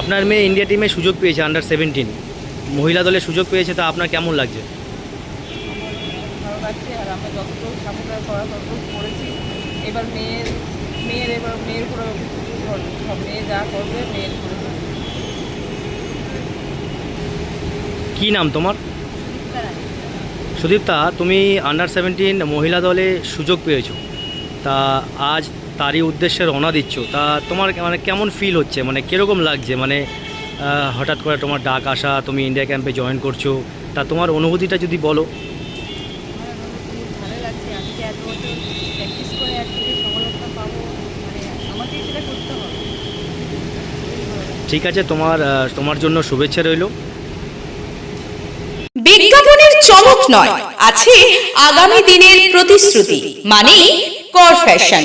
আপনার মেয়ে ইন্ডিয়া টিমে সুযোগ পেয়েছে আন্ডার সেভেন্টিন মহিলা দলে সুযোগ পেয়েছে তা আপনার কেমন লাগছে? ভালো আর আমরা যতটুকু সামনে করা ততটুকু করেছি। এবার মেয়ের মেয়ের এবার মেয়ের উপরে সব মেয়ে যা করবে মেয়ের উপরে কি নাম তোমার? সুদীপ্তা। তুমি আন্ডার সেভেন্টিন মহিলা দলে সুযোগ পেয়েছ। তা আজ তারই উদ্দেশ্যে রওনা দিচ্ছ। তা তোমার মানে কেমন ফিল হচ্ছে? মানে কীরকম লাগছে? মানে হঠাৎ করে তোমার ডাক আসা তুমি ইন্ডিয়া ক্যাম্পে জয়েন করছ। তা তোমার অনুভূতিটা যদি বলো। মানে। ঠিক আছে তোমার তোমার জন্য শুভেচ্ছা রইল। বিজ্ঞাপনের চমক নয় আছে আগামী দিনের প্রতিশ্রুতি মানে কর ফ্যাশন